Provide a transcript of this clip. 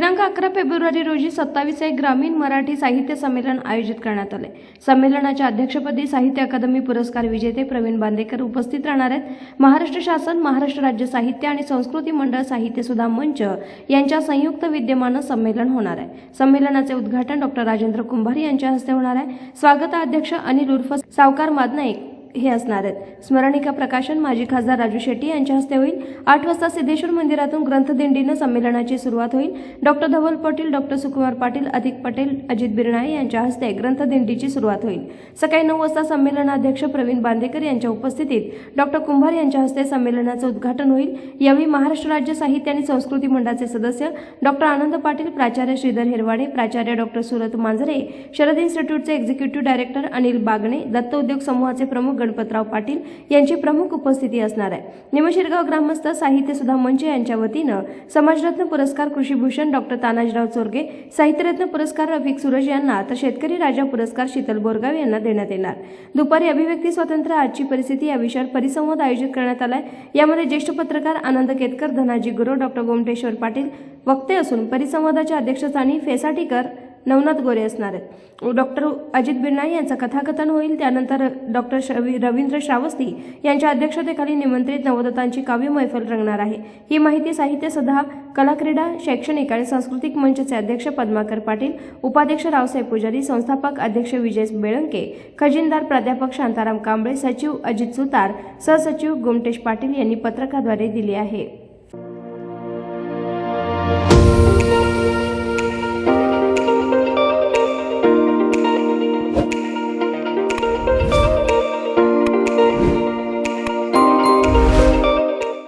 अकरा फेब्रुवारी रोजी सत्तावीस एक ग्रामीण मराठी साहित्य संमेलन आयोजित करण्यात आले. संमेलनाच्या अध्यक्षपदी साहित्य अकादमी पुरस्कार विजेते प्रवीण बांदेकर उपस्थित राहणार आहेत. महाराष्ट्र शासन महाराष्ट्र राज्य साहित्य आणि संस्कृती मंडळ साहित्य सुधा मंच यांच्या संयुक्त विद्यमानं संमेलन होणार आहे. संमेलनाचे उद्घाटन डॉक्टर राजेंद्र कुंभार यांच्या हस्ते होणार आहे. स्वागताध्यक्ष अनिल उर्फ सावकार मादनाईक. हे असणार आहेत. स्मरणिका प्रकाशन माजी खासदार राजू शेट्टी यांच्या हस्ते होईल. आठ वाजता सिद्धेश्वर मंदिरातून ग्रंथदिंडीनं संमेलनाची सुरुवात होईल. डॉक्टर धवल पाटील डॉक्टर सुकुमार पाटील अधिक पटेल अजित बिरणाळे यांच्या हस्ते ग्रंथदिंडीची सुरुवात होईल. सकाळी नऊ वाजता संमेलनाध्यक्ष प्रवीण बांदेकर यांच्या उपस्थितीत डॉक्टर कुंभार यांच्या हस्ते संमेलनाचं उद्घाटन होईल. यावेळी महाराष्ट्र राज्य साहित्य आणि संस्कृती मंडळाचे सदस्य डॉक्टर आनंद पाटील प्राचार्य श्रीधर हिरवाडे प्राचार्य डॉक्टर सुरत मांजरे शरद इन्स्टिट्यूटचे एक्झिक्युटिव्ह डायरेक्टर अनिल बागणे दत्त उद्योग समूहाचे प्रमुख गणपतराव पाटील यांची प्रमुख उपस्थिती असणार आहे. निमशिरगाव ग्रामस्थ साहित्य सुधा मंच यांच्या वतीनं समाजरत्न पुरस्कार कृषीभूषण डॉक्टर तानाजीराव चोरगे साहित्यरत्न पुरस्कार रफिक सुरज यांना तर शेतकरी राजा पुरस्कार शीतल बोरगाव यांना देण्यात येणार. दुपारी अभिव्यक्ती स्वातंत्र्य आजची परिस्थिती या विषयावर परिसंवाद आयोजित करण्यात आलाय. यामध्ये ज्येष्ठ पत्रकार आनंद केतकर धनाजी गुरव डॉक्टर गोमटेश्वर पाटील वक्ते असून परिसंवादाच्या अध्यक्षस्थानी फेसाटीकर नवनाथ गोरे असणार आहेत. डॉक्टर अजित बिर्णा यांचं कथाकथन होईल. त्यानंतर डॉक्टर शवी रवींद्र श्रावस्ती यांच्या अध्यक्षतेखाली निमंत्रित नवदत्तांची काव्य मैफल रंगणार आहे. ही माहिती साहित्य सदा कला क्रीडा शैक्षणिक आणि सांस्कृतिक मंचचे अध्यक्ष पद्माकर पाटील उपाध्यक्ष रावसाहेब पुजारी संस्थापक अध्यक्ष विजय बेळंके खजिनदार प्राध्यापक शांताराम कांबळे सचिव अजित सुतार सहसचिव गोमटेश पाटील यांनी पत्रकाद्वारे दिली आहे.